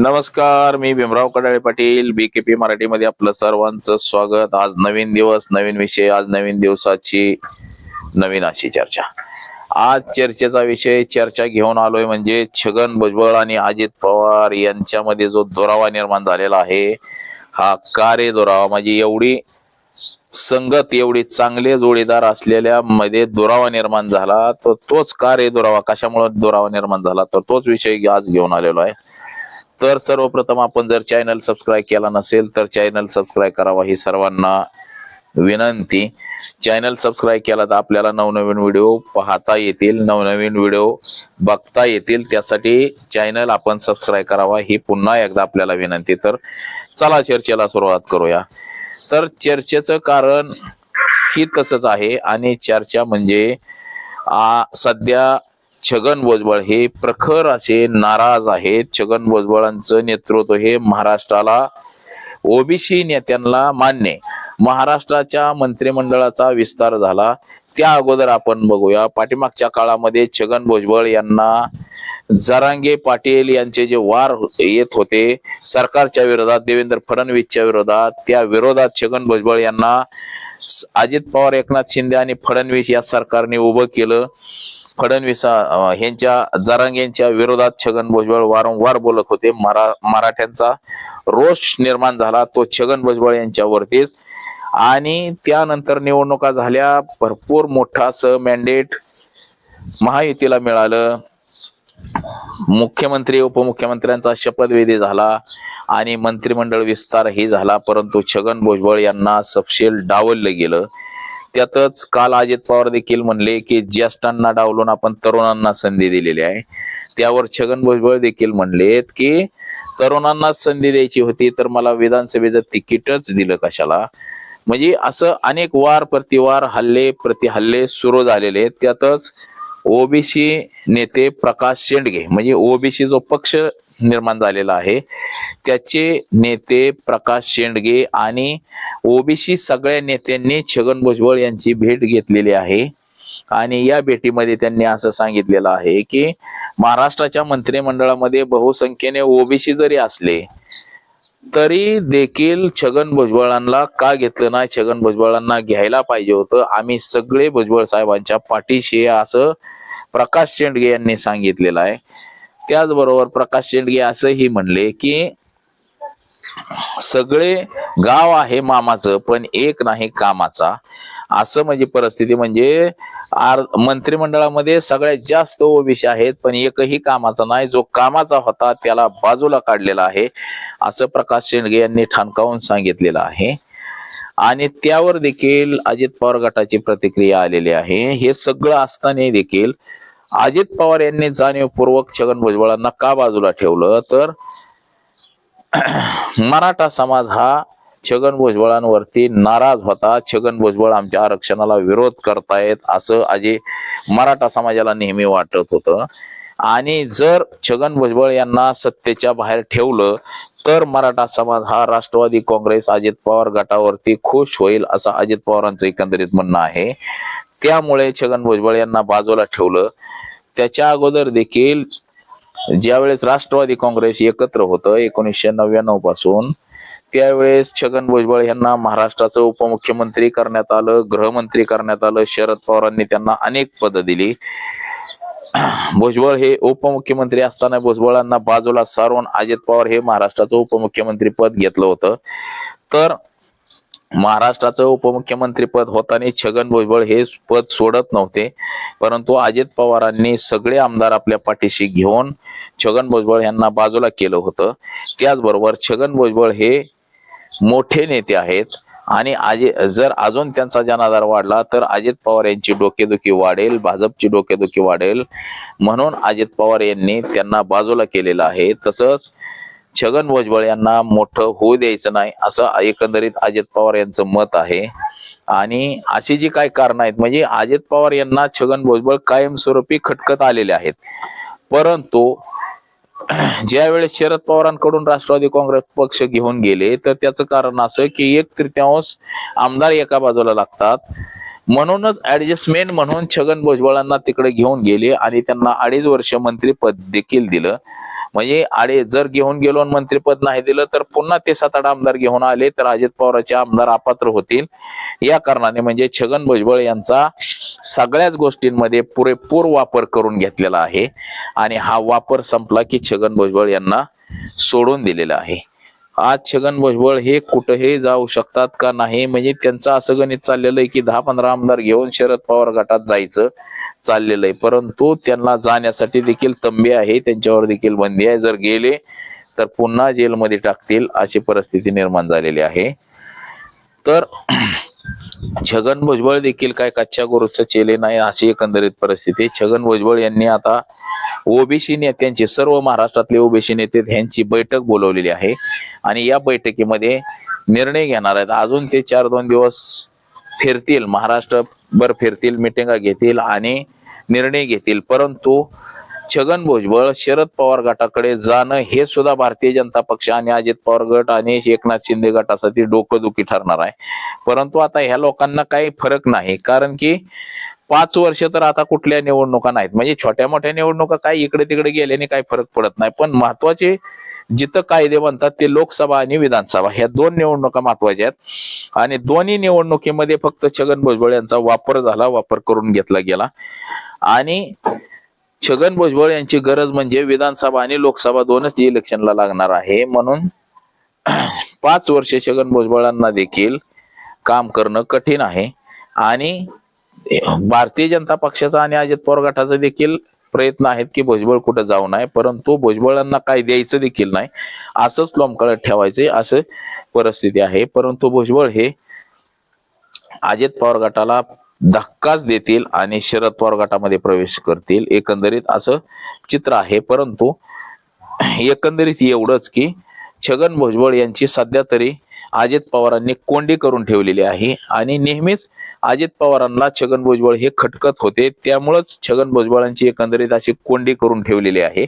नमस्कार मी Bhimrao Kadale Patil B K P मराठीमध्ये आपलं सर्वांचं स्वागत. आज नवीन दिवस नवीन विषय आज नवीन दिवसाची नवीन अशी चर्चा. आज चर्चेचा विषय चर्चा घेऊन आलोय म्हणजे छगन भुजबळ आणि अजित पवार यांच्यामध्ये जो दुरावा निर्माण झालेला आहे हा कार्य दुरावा? म्हणजे एवढी संगत एवढी चांगले जोडीदार असलेल्या मध्ये दुरावा निर्माण झाला तर तोच कार्य दुरावा? कशामुळे दुरावा निर्माण झाला? तर तोच विषय आज घेऊन आलेलो आहे. तर सर्वप्रथम आपण जर चॅनल सबस्क्राईब केला नसेल तर चॅनल सबस्क्राईब करावा ही सर्वांना विनंती. चॅनल सबस्क्राईब केला तर आपल्याला नवनवीन व्हिडिओ पाहता येतील नवनवीन व्हिडिओ बघता येतील. त्यासाठी चॅनल आपण सबस्क्राईब करावा ही पुन्हा एकदा आपल्याला विनंती. तर चला चर्चेला सुरुवात करूया. तर चर्चेचं कारण ही तसंच आहे आणि चर्चा म्हणजे आ, सध्या छगन भुजबळ हे प्रखर असे नाराज आहेत. छगन भुजबळांचं नेतृत्व हे महाराष्ट्राला ओबीसी नेत्यांना मान्य महाराष्ट्राच्या मंत्रिमंडळाचा विस्तार झाला. त्या अगोदर आपण बघूया. पाठीमागच्या काळामध्ये छगन भुजबळ यांना जरांगे पाटील यांचे जे वार येत होते सरकारच्या विरोधात देवेंद्र फडणवीसच्या विरोधात त्या विरोधात छगन भुजबळ यांना अजित पवार एकनाथ शिंदे आणि फडणवीस या सरकारने उभं केलं. फडणवीस यांच्या जरांग यांच्या विरोधात छगन भुजबळ वारंवार बोलत होते. मरा मराठ्यांचा रोष निर्माण झाला. तो छगन भुजबळ यांच्यावरतीच. आणि त्यानंतर निवडणुका झाल्या. भरपूर मोठा असं मॅन्डेट महायुतीला मिळालं. मुख्यमंत्री उपमुख्यमंत्र्यांचा शपथविधी झाला आणि मंत्रिमंडळ विस्तार ही झाला. परंतु छगन भुजबळ यांना सपशेल डावललं गेलं. त्यातच काल अजित पवार देखील म्हणले की ज्येष्ठांना डावलून आपण तरुणांना संधी दिलेली आहे. त्यावर छगन भुजबळ देखील म्हणलेत की तरुणांना संधी द्यायची होती तर मला विधानसभेचं तिकीटच दिलं कशाला? म्हणजे असं अनेक वार प्रतिवार हल्ले प्रति हल्ले सुरू झालेले आहेत. त्यातच ओबीसी नेते प्रकाश शेंडगे म्हणजे ओबीसी जो पक्ष निर्माण झालेला आहे त्याचे नेते प्रकाश शेंडगे आणि ओबीसी सगळ्या नेत्यांनी छगन भुजबळ यांची भेट घेतलेली आहे. आणि या भेटीमध्ये त्यांनी असं सांगितलेलं आहे की महाराष्ट्राच्या मंत्रिमंडळामध्ये बहुसंख्येने ओबीसी जरी असले तरी देखील छगन भुजबळांना का घेतलं नाही? छगन भुजबळांना घ्यायला पाहिजे होतं. आम्ही सगळे भुजबळ साहेबांच्या पाठीशी असं प्रकाश शेंडगे यांनी सांगितलेलं आहे. त्याचबरोबर प्रकाश शेंडगे असंही म्हणले की सगळे गाव आहे मामाचं पण एक नाही कामाचा. असं म्हणजे परिस्थिती म्हणजे मंत्रिमंडळामध्ये सगळ्यात जास्त ओबीसी आहेत पण एकही कामाचा नाही. जो कामाचा होता त्याला बाजूला काढलेला आहे असं प्रकाश शेंडगे यांनी ठणकावून सांगितलेलं आहे. आणि त्यावर देखील अजित पवार गटाची प्रतिक्रिया आलेली आहे. हे सगळं असताना देखील अजित पवार यांनी जाणीवपूर्वक छगन भुजबळांना का बाजूला ठेवलं? तर मराठा समाज हा छगन भुजबळांवरती नाराज होता. छगन भुजबळ आमच्या आरक्षणाला विरोध करतायत असं अजय मराठा समाजाला नेहमी वाटत होतं. आणि जर छगन भुजबळ यांना सत्तेच्या बाहेर ठेवलं तर मराठा समाज हा राष्ट्रवादी काँग्रेस अजित पवार गटावरती खुश होईल असं अजित पवारांचं एकंदरीत म्हणणं आहे. त्यामुळे छगन भुजबळ यांना बाजूला ठेवलं. त्याच्या अगोदर देखील ज्यावेळेस राष्ट्रवादी काँग्रेस एकत्र होतं एकोणीसशे नव्याण्णवपासून त्यावेळेस छगन भुजबळ यांना महाराष्ट्राचं उपमुख्यमंत्री करण्यात आलं गृहमंत्री करण्यात आलं शरद पवारांनी त्यांना अनेक पदं दिली. भुजबळ हे उपमुख्यमंत्री असताना भुजबळांना बाजूला सारून अजित पवार हे महाराष्ट्राचं उपमुख्यमंत्री पद घेतलं होतं. तर महाराष्ट्राचं उपमुख्यमंत्री पद होताना छगन भुजबळ हे पद सोडत नव्हते. परंतु अजित पवारांनी सगळे आमदार आपल्या पाठीशी घेऊन छगन भुजबळ यांना बाजूला केलं होतं. त्याचबरोबर छगन भुजबळ हे मोठे नेते आहेत. आणि अजय जर अजून त्यांचा जनाधार वाढला तर अजित पवार यांची डोकेदुखी वाढेल भाजपची डोकेदुखी वाढेल. म्हणून अजित पवार यांनी त्यांना बाजूला केलेलं आहे. तसंच छगन भुजबळ यांना मोठं होऊ द्यायचं नाही असं एकंदरीत अजित पवार यांचं मत आहे. आणि अशी जी काय कारण आहेत म्हणजे अजित पवार यांना छगन भुजबळ कायमस्वरूपी खटकत आलेले आहेत. परंतु ज्यावेळेस शरद पवारांकडून राष्ट्रवादी काँग्रेस पक्ष घेऊन गेले तर त्याचं कारण असं की एक तृतीयांश आमदार एका बाजूला लागतात. म्हणूनच ऍडजस्टमेंट म्हणून छगन भुजबळांना तिकडे घेऊन गेले आणि त्यांना अडीच वर्ष मंत्रीपद देखील दिलं. म्हणजे अडे जर घेऊन गेलो आणि मंत्रीपद नाही दिलं तर पुन्हा ते सात आठ आमदार घेऊन आले तर अजित पवारांचे आमदार अपात्र होतील. या कारणाने म्हणजे छगन भुजबळ यांचा सगळ्याच गोष्टींमध्ये पुरेपूर वापर करून घेतलेला आहे. आणि हा वापर संपला की छगन भुजबळ यांना सोडून दिलेला आहे. आज छगन भुजबळ हे कुठेही जाऊ शकतात का नाही? म्हणजे त्यांचं असं गणित चाललेलं आहे की दहा पंधरा आमदार घेऊन शरद पवार गटात जायचं चाललेलं आहे. परंतु त्यांना जाण्यासाठी देखील तंबी आहे त्यांच्यावर देखील बंदी आहे. जर गेले तर पुन्हा जेलमध्ये टाकतील अशी परिस्थिती निर्माण झालेली आहे. तर छगन भुजबळ देखील काय कच्च्या गुरुचं चेले नाही अशी एकंदरीत परिस्थिती छगन भुजबळ यांनी आता ओबीसी नेत्यांची सर्व महाराष्ट्रातले ओबीसी नेते यांची बैठक बोलवलेली आहे. आणि या बैठकीमध्ये निर्णय घेणार आहेत. अजून ते चार दोन दिवस फिरतील महाराष्ट्रभर फिरतील मिटिंगा घेतील आणि निर्णय घेतील. परंतु छगन भुजबळ शरद पवार गटाकडे जाणं हे सुद्धा भारतीय जनता पक्ष आणि अजित पवार गट आणि एकनाथ शिंदे गटासाठी डोकंदुखी ठरणार आहे. परंतु आता ह्या लोकांना काही फरक नाही कारण की पाच वर्ष तर आता कुठल्या निवडणुका नाहीत. म्हणजे छोट्या मोठ्या निवडणुका काय इकडे तिकडे गेल्याने काही फरक पडत नाही. पण महत्त्वाचे जिथं कायदे म्हणतात ते लोकसभा आणि विधानसभा ह्या दोन निवडणुका महत्त्वाच्या आहेत. आणि दोन्ही निवडणुकीमध्ये फक्त छगन भुजबळ यांचा वापर झाला वापर करून घेतला गेला. आणि छगन भुजबळ यांची गरज म्हणजे विधानसभा आणि लोकसभा दोनच इलेक्शनला लागणार आहे. म्हणून पाच वर्ष छगन भुजबळांना देखील काम करणं कठीण आहे. आणि भारतीय जनता पक्षाचा आणि अजित पवार गटाचा देखील प्रयत्न आहेत की भुजबळ कुठं जाऊ नये. परंतु भुजबळांना काय द्यायचं देखील नाही. असंच लोंबकळत ठेवायचे असं परिस्थिती आहे. परंतु भुजबळ हे अजित पवार गटाला धक्काच देतील आणि शरद पवार गटामध्ये प्रवेश करतील. एकंदरीत असं चित्र आहे. परंतु एकंदरीत एवढंच की छगन भुजबळ यांची सध्या तरी अजित पवारांनी कोंडी करून ठेवलेली आहे. आणि नेहमीच अजित पवारांना छगन भुजबळ हे खटकत होते. त्यामुळंच छगन भुजबळांची एकंदरीत अशी कोंडी करून ठेवलेली आहे.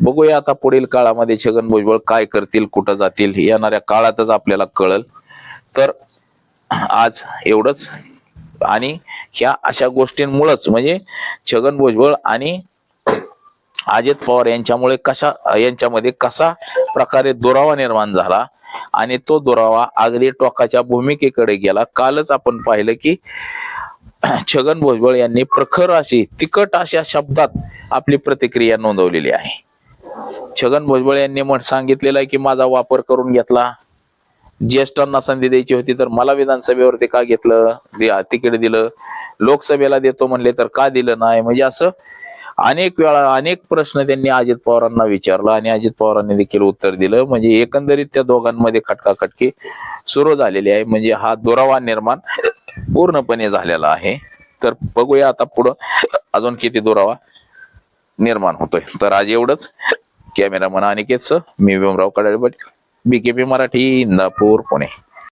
बघूया आता पुढील काळामध्ये छगन भुजबळ काय करतील कुठं जातील येणाऱ्या काळातच आपल्याला कळल. तर आज एवढंच. आणि ह्या अशा गोष्टींमुळेच म्हणजे छगन भुजबळ आणि अजित पवार यांच्यामुळे कशा यांच्यामध्ये कसा प्रकारे दुरावा निर्माण झाला आणि तो दुरावा अगदी टोकाच्या भूमिकेकडे गेला. कालच आपण पाहिलं की छगन भुजबळ यांनी प्रखर अशी तिखट अशा शब्दात आपली प्रतिक्रिया नोंदवलेली आहे. छगन भुजबळ यांनी म्हण- सांगितलेलं आहे की माझा वापर करून घेतला. ज्येष्ठांना संधी द्यायची होती तर मला विधानसभेवरती का घेतलं? दे- तिकीट दिलं. लोकसभेला देतो म्हणले तर का दिलं नाही? म्हणजे असं अनेक वेळा अनेक प्रश्न त्यांनी अजित पवारांना विचारला आणि अजित पवारांनी देखील उत्तर दिलं. म्हणजे एकंदरीत त्या दोघांमध्ये खटकाखटकी सुरू झालेली आहे. म्हणजे हा दुरावा निर्माण पूर्णपणे झालेला आहे. तर बघूया आता पुढं अजून किती दुरावा निर्माण होतोय. तर आज एवढंच. कॅमेरामन अनिकेतचं मी भीमराव कडाळी बीकेपी मराठी इंदापूर पुणे.